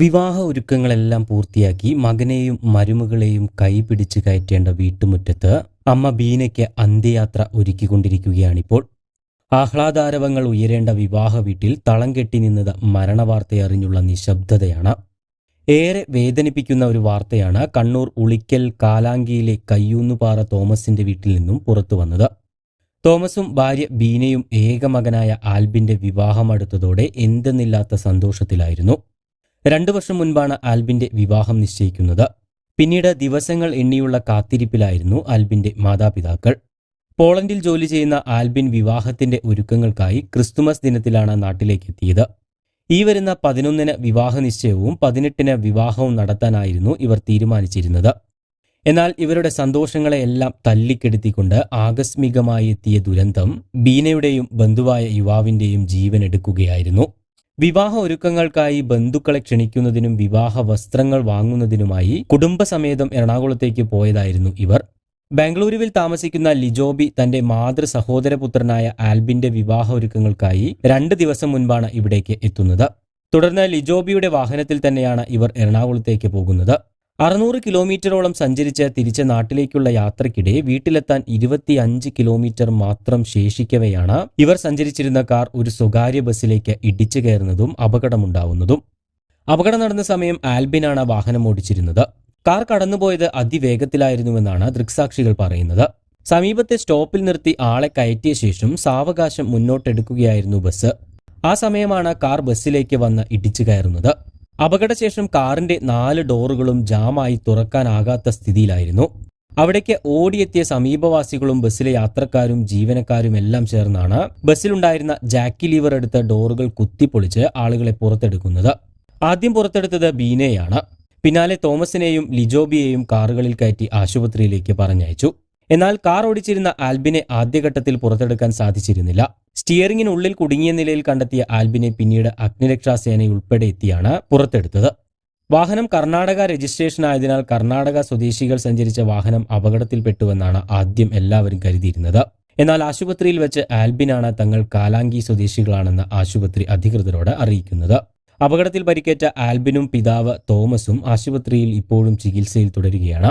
വിവാഹ ഒരുക്കങ്ങളെല്ലാം പൂർത്തിയാക്കി മകനെയും മരുമകളെയും കൈപിടിച്ച് കയറ്റേണ്ട വീട്ടുമുറ്റത്ത് അമ്മ ബീനയ്ക്ക് അന്ത്യയാത്ര ഒരുക്കിക്കൊണ്ടിരിക്കുകയാണിപ്പോൾ. ആഹ്ലാദാരവങ്ങൾ ഉയരേണ്ട വിവാഹ വീട്ടിൽ തളം കെട്ടി നിന്നത് മരണവാർത്തയറിഞ്ഞുള്ള നിശബ്ദതയാണ്. ഏറെ വേദനിപ്പിക്കുന്ന ഒരു വാർത്തയാണ് കണ്ണൂർ ഉളിക്കൽ കാലാങ്കിയിലെ കയ്യൂന്നുപാറ തോമസിന്റെ വീട്ടിൽ നിന്നും പുറത്തു വന്നത്. തോമസും ഭാര്യ ബീനയും ഏകമകനായ ആൽബിന്റെ വിവാഹമടുത്തതോടെ എന്തെന്നില്ലാത്ത സന്തോഷത്തിലായിരുന്നു. രണ്ടു വർഷം മുൻപാണ് ആൽബിന്റെ വിവാഹം നിശ്ചയിക്കുന്നത്. പിന്നീട് ദിവസങ്ങൾ എണ്ണിയുള്ള കാത്തിരിപ്പിലായിരുന്നു ആൽബിന്റെ മാതാപിതാക്കൾ. പോളണ്ടിൽ ജോലി ചെയ്യുന്ന ആൽബിൻ വിവാഹത്തിന്റെ ഒരുക്കങ്ങൾക്കായി ക്രിസ്തുമസ് ദിനത്തിലാണ് നാട്ടിലേക്ക് എത്തിയത് ഈ വരുന്ന പതിനൊന്നിന് വിവാഹ നിശ്ചയവും പതിനെട്ടിന് വിവാഹവും നടത്താനായിരുന്നു ഇവർ തീരുമാനിച്ചിരുന്നത്. എന്നാൽ ഇവരുടെ സന്തോഷങ്ങളെയെല്ലാം തല്ലിക്കെടുത്തിക്കൊണ്ട് ആകസ്മികമായി എത്തിയ ദുരന്തം ബീനയുടെയും ബന്ധുവായ യുവാവിന്റെയും ജീവൻ എടുക്കുകയായിരുന്നു വിവാഹ ഒരുക്കങ്ങൾക്കായി ബന്ധുക്കളെ ക്ഷണിക്കുന്നതിനും വിവാഹ വസ്ത്രങ്ങൾ വാങ്ങുന്നതിനുമായി കുടുംബസമേതം എറണാകുളത്തേക്ക് പോയതായിരുന്നു ഇവർ. ബാംഗ്ലൂരുവിൽ താമസിക്കുന്ന ലിജോബി തന്റെ മാതൃ സഹോദരപുത്രനായ ആൽബിന്റെ വിവാഹ ഒരുക്കങ്ങൾക്കായി രണ്ട് ദിവസം മുൻപാണ് ഇവിടേക്ക് എത്തുന്നത്. തുടർന്ന് ലിജോബിയുടെ വാഹനത്തിൽ തന്നെയാണ് ഇവർ എറണാകുളത്തേക്ക് പോകുന്നത്. അറുന്നൂറ് കിലോമീറ്ററോളം സഞ്ചരിച്ച് തിരിച്ച് നാട്ടിലേക്കുള്ള യാത്രക്കിടെ വീട്ടിലെത്താൻ ഇരുപത്തി അഞ്ച് കിലോമീറ്റർ മാത്രം ശേഷിക്കവെയാണ്. ഇവർ സഞ്ചരിച്ചിരുന്ന കാർ ഒരു സ്വകാര്യ ബസ്സിലേക്ക് ഇടിച്ചു കയറുന്നതും അപകടമുണ്ടാവുന്നതും. അപകടം നടന്ന സമയം ആൽബിനാണ് വാഹനം ഓടിച്ചിരുന്നത്. കാർ കടന്നുപോയത് അതിവേഗത്തിലായിരുന്നുവെന്നാണ് ദൃക്സാക്ഷികൾ പറയുന്നത്. സമീപത്തെ സ്റ്റോപ്പിൽ നിർത്തി ആളെ കയറ്റിയ ശേഷം സാവകാശം മുന്നോട്ടെടുക്കുകയായിരുന്നു ബസ്. ആ സമയമാണ് കാർ ബസ്സിലേക്ക് വന്ന് ഇടിച്ചു കയറുന്നത്. അപകടശേഷം കാറിന്റെ നാല് ഡോറുകളും ജാമായി തുറക്കാനാകാത്ത സ്ഥിതിയിലായിരുന്നു. അവിടേക്ക് ഓടിയെത്തിയ സമീപവാസികളും ബസ്സിലെ യാത്രക്കാരും ജീവനക്കാരും എല്ലാം ചേർന്നാണ് ബസ്സിലുണ്ടായിരുന്ന ജാക്കി ലീവർ എടുത്ത ഡോറുകൾ കുത്തിപ്പൊളിച്ച് ആളുകളെ പുറത്തെടുക്കുന്നത്. ആദ്യം പുറത്തെടുത്തത് ബീനയാണ് പിന്നാലെ തോമസിനെയും ലിജോബിയെയും കാറുകളിൽ കയറ്റി ആശുപത്രിയിലേക്ക് പറഞ്ഞയച്ചു. എന്നാൽ കാർ ഓടിച്ചിരുന്ന ആൽബിനെ ആദ്യഘട്ടത്തിൽ പുറത്തെടുക്കാൻ സാധിച്ചിരുന്നില്ല. സ്റ്റിയറിംഗിനുള്ളിൽ കുടുങ്ങിയ നിലയിൽ കണ്ടെത്തിയ ആൽബിനെ പിന്നീട് അഗ്നിരക്ഷാസേന ഉൾപ്പെടെ എത്തിയാണ് പുറത്തെടുത്തത്. വാഹനം കർണാടക രജിസ്ട്രേഷൻ ആയതിനാൽ കർണാടക സ്വദേശികൾ സഞ്ചരിച്ച വാഹനം അപകടത്തിൽപ്പെട്ടുവെന്നാണ് ആദ്യം എല്ലാവരും കരുതിയിരുന്നത്. എന്നാൽ ആശുപത്രിയിൽ വെച്ച് ആൽബിനാണ് തങ്ങൾ കാലാങ്കി സ്വദേശികളാണെന്ന് ആശുപത്രി അധികൃതരോട് അറിയിക്കുന്നത്. അപകടത്തിൽ പരിക്കേറ്റ ആൽബിനും പിതാവ് തോമസും ആശുപത്രിയിൽ ഇപ്പോഴും ചികിത്സയിൽ തുടരുകയാണ്.